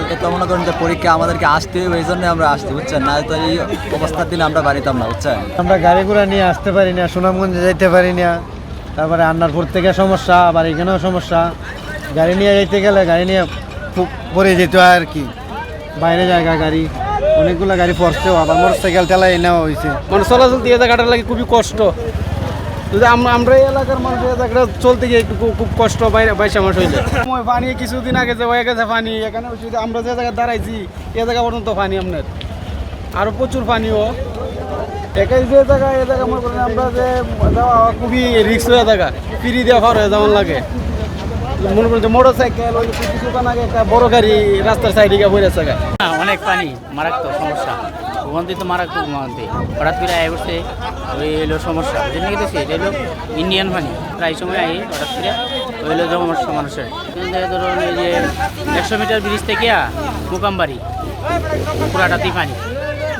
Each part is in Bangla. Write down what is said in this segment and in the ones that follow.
কালকে তো মনে করেন যে পরীক্ষা আমাদেরকে আসতে হবে এই জন্য আমরা আসতে বুঝছেন? না তো এই অবস্থার দিনে আমরা বাড়িতাম না বুঝছেন? আমরা গাড়ি ঘোড়া নিয়ে আসতে পারি না সুনামগঞ্জে যাইতে পারি না। তারপরে আন্নারপুর থেকে সমস্যা আবার এখানেও সমস্যা। গাড়ি নিয়ে যাইতে গেলে গাড়ি নিয়ে খুব পরে যেতে হয় আর কি। বাইরে জায়গা গাড়ি অনেকগুলো গাড়ি পড়ছেও আবার মোটর সাইকেল ঠেলাই নেওয়া হয়েছে মানে চলাচল দিয়ে জায়গাটা লাগে খুবই কষ্ট। আমরা এই এলাকার মানুষ চলতে গিয়ে একটু খুব- কষ্ট বাইরে বাইশে মাস হইলে। পানি কিছুদিন আগে যে হয়ে গেছে পানি এখানে আমরা যে জায়গায় দাঁড়াইছি এ জায়গা পর্যন্ত পানি আপনার। আরও প্রচুর পানিও। একাই যে জায়গা এ জায়গা মনে করেন আমরা যে যাওয়া খুবই রিক্স হয়ে জায়গা ফিরি দেওয়া হয়ে যেমন লাগে। মনে করেন যে মোটর সাইকেল ওই আগে একটা বড় গাড়ি রাস্তার সাইডে গিয়ে বইরে জায়গা হ্যাঁ, অনেক পানি মারাত্মক সমস্যা। ভূগন্তি তো মারাত্মক ভূগন্তি হঠাৎ করে আয় করছে ওই হলো সমস্যা যেন দেখছি এটা হলো ইন্ডিয়ান পানি প্রায় সময় আই হঠাৎ করে ওই হলো সমস্যা মানুষের। ধরুন এই যে একশো মিটার ব্রিজ থেকে মুকামবাড়ি পুরাটাতেই পানি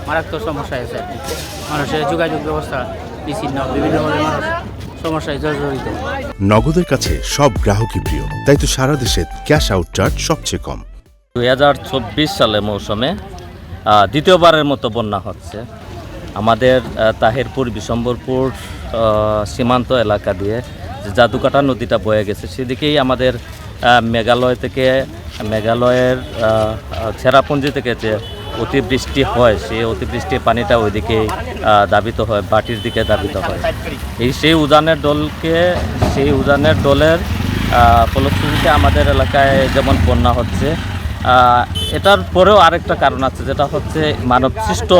মারাত্মক সমস্যা আছে আর কি। মানুষের যোগাযোগ ব্যবস্থা বিচ্ছিন্ন বিভিন্নভাবে মানুষ সমস্যায় জর্জরিত। নগদের কাছে সব গ্রাহকই প্রিয় তাই তো সারা দেশে ক্যাশ আউট চার্জ সবচেয়ে কম। দুই হাজার চব্বিশ সালে মৌসুমে দ্বিতীয়বারের মতো বন্যা হচ্ছে। আমাদের তাহিরপুর, বিশম্বরপুর সীমান্ত এলাকা দিয়ে যে জাদুকাটা নদীটা বয়ে গেছে, সেদিকেই আমাদের মেঘালয় থেকে, মেঘালয়ের ছেঁড়াপুঞ্জি থেকে যে অতিবৃষ্টি হয়, সেই অতিবৃষ্টির পানিটা ওইদিকে দাবিত হয়, বাটির দিকে দাবিত হয়। এই সেই উজানের দলকে, সেই উজানের দলের ফলশ্রুতিতে আমাদের এলাকায় যেমন বন্যা হচ্ছে এটার পরেও আরেকটা কারণ আছে, যেটা হচ্ছে মানব সৃষ্ট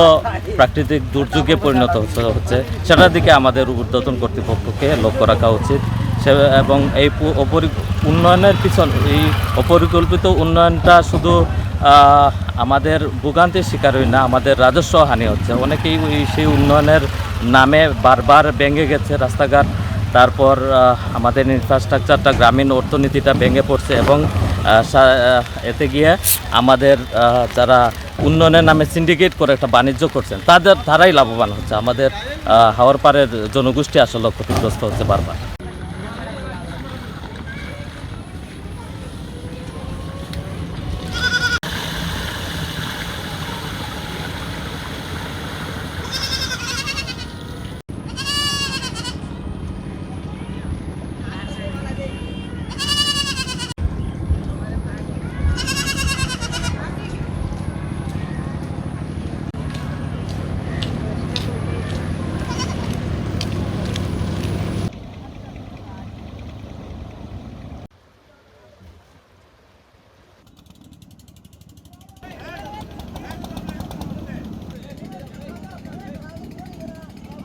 প্রাকৃতিক দুর্যোগে পরিণত হচ্ছে সেটার দিকে আমাদের ঊর্ধ্বতন কর্তৃপক্ষকে লক্ষ্য রাখা উচিত। সে এবং এই অপরি, উন্নয়নের পিছন, এই অপরিকল্পিত উন্নয়নটা শুধু আমাদের ভোগান্তির শিকার হই না, আমাদের রাজস্ব হানি হচ্ছে। অনেকেই ওই সেই উন্নয়নের নামে বারবার ভেঙে গেছে রাস্তাঘাট। তারপর আমাদের ইনফ্রাস্ট্রাকচারটা গ্রামীণ অর্থনীতিটা ভেঙে পড়ছে এবং এতে গিয়ে আমাদের যারা উন্নয়নের নামে সিন্ডিকেট করে একটা বাণিজ্য করছেন, তাদের তারাই লাভবান হচ্ছে। আমাদের হাওয়ার পাড়ের জনগোষ্ঠী আসলে ক্ষতিগ্রস্ত হচ্ছে বারবার।